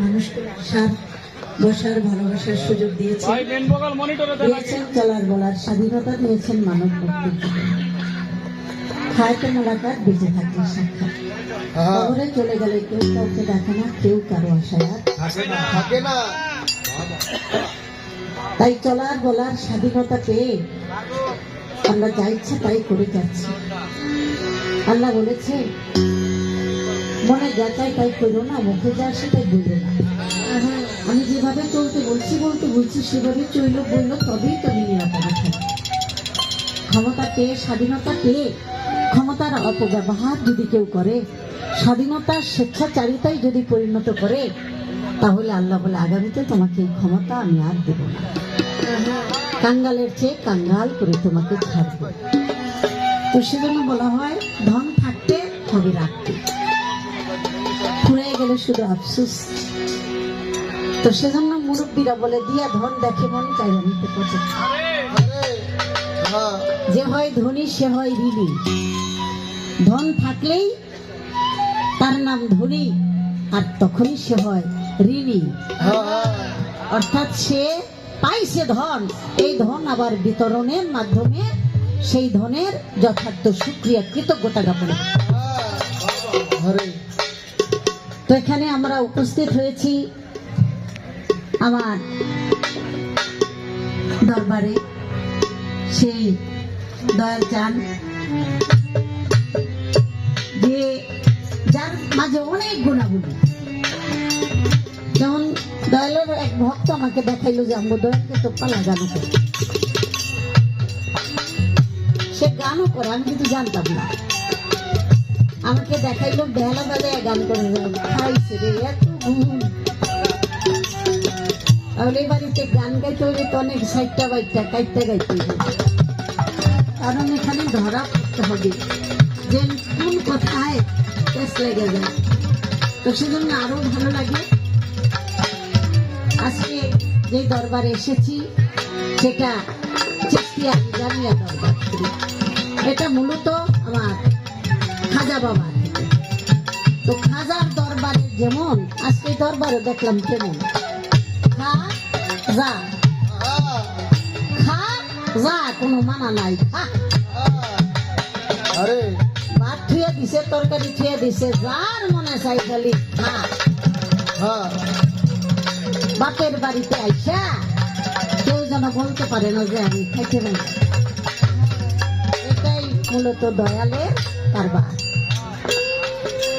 মানুষকে আসার বসার ভালোবাসার সুযোগ দিয়েছেন। চলার বলার স্বাধীনতা দিয়েছেন মানব হায়াতে মোলাকাত বেঁচে থাকলে সাক্ষাৎ। খবরে চলে গেলে কেউ কাউকে ডাকে না কেউ কারও আশায় আর তাই চলার বলার স্বাধীনতা পেয়ে আমরা যা ইচ্ছে তাই করে যাচ্ছি। আল্লাহ বলেছে মনে যা তাই করো না, মুখে যা আসে তাই বলল না। আমি যেভাবে চলতে বলছি, বলতে বলছি, সেভাবে চইল বলল, তবেই তুমি নিরাপদে থাকবে ক্ষমতা পেয়ে স্বাধীনতা পেয়ে ক্ষমতার অপব্যবহার যদি কেউ করে, স্বাধীনতার স্বেচ্ছাচারিতায় যদি পরিণত করে, তাহলে আল্লাহ বলে আগামীতে তোমাকে এই ক্ষমতা আমি আর দেব না। কাঙ্গালের চেয়ে কাঙ্গাল করে তোমাকে ছাড়বো। তো সেজন্য বলা হয়, ধন থাকতে হবে রাখতে। গেলে শুধু আফসুস। তো সেজন্য মুরব্বীরা বলে, দিয়া ধন দেখে মন চাই নিতে পারছে হ্যাঁ যে হয় ধনী, সে হয় ঋণী। ধন থাকলেই তার নাম ধনী, আর তখনই সে হয় ঋণী। অর্থাৎ সে পাইছে ধন। এই ধন আবার বিতরণের মাধ্যমে সেই ধনের যথার্থ সুক্রিয়া, কৃতজ্ঞতা জ্ঞাপন তো এখানে আমরা উপস্থিত হয়েছি আমার দরবারে। সেই দয়াল চান। যে যার মাঝে অনেক গুণাগুণী যেমন দয়ালের এক ভক্ত আমাকে দেখাইলো যে আমার দয়ালকে তো পালা করে। সে গানও করে, আমি কিন্তু জানতাম না। বেলা গান করে খাইছে রে, এত বাড়িতে গান গাইতে হলে তো অনেক সাইটটা বাইটটা, কাইটটা গাইতে কারণ এখানে ধরা পড়তে হবে। যে কোন কথায় পেস লেগে যায়। তো সেজন্য আরও ভালো লাগে। আজকে যে দরবারে এসেছি, সেটা দরবার। এটা মূলত আমার খাজা বাবা থেকে। তো খাজার দরবারে যেমন আজকে দরবারে দেখলাম কেমন খা যা। খা যা কোনো মানা নাই। খা। আরে। ভাত থুয়ে দিছে তরকারি থুয়ে দিছে যার মনে চাই খালি খা। বাপের বাড়িতে আইসা কেউ যেন বলতে পারে না যে আমি খাইতে পারি। এটাই মূলত দয়ালের কারবার।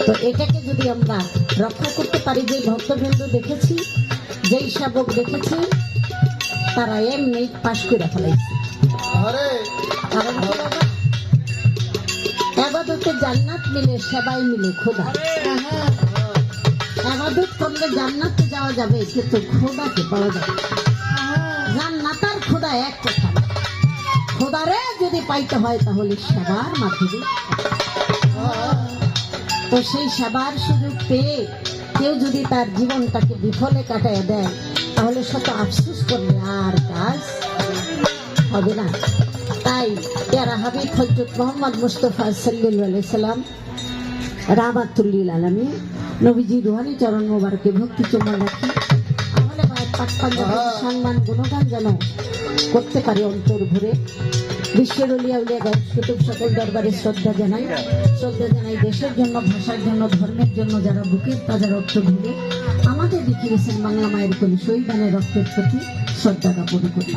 তো এটাকে যদি আমরা রক্ষা করতে পারি যে ভক্তবৃন্দ দেখেছি যেই শাবক দেখেছি তারা এমনি পাশ করে ফেলাইছে আরে! কারণ আবাদতে জান্নাত মিলে সেবাই মিলে খোদা। আবাদত করলে জান্নাতে যাওয়া যাবে কিন্তু খোদাকে পাওয়া যাবে জান্নাতার খোদা এক কথা। খোদারে যদি পাইতে হয় তাহলে সেবার মাধ্যমে তো সেই সেবার সুযোগ পেয়ে কেউ যদি তার জীবনটাকে বিফলে কাটায় দেয় তাহলে শত আফসুস করলে আর কাজ হবে না। তাই ইয়ারা হাবিব হজরত মোহাম্মদ মুস্তফা সাল্লাম রাবাতুল্লিল আলমী নবীজি রুহানি চরণ মোবারকে ভক্তি চুম্বন রাখি। তাহলে পাক সম্মান গুণগান যেন করতে পারি অন্তর ভরে। বিশ্বের উলিয়া উলিয়া কুতুব সকল দরবারে শ্রদ্ধা জানাই। শ্রদ্ধা জানাই দেশের জন্য, ভাষার জন্য, ধর্মের জন্য যারা বুকের তাজা রক্ত ভেঙে আমাদের দেখিয়েছেন বাংলা মায়ের কলি শহীদানের রক্তের প্রতি শ্রদ্ধা জ্ঞাপন করি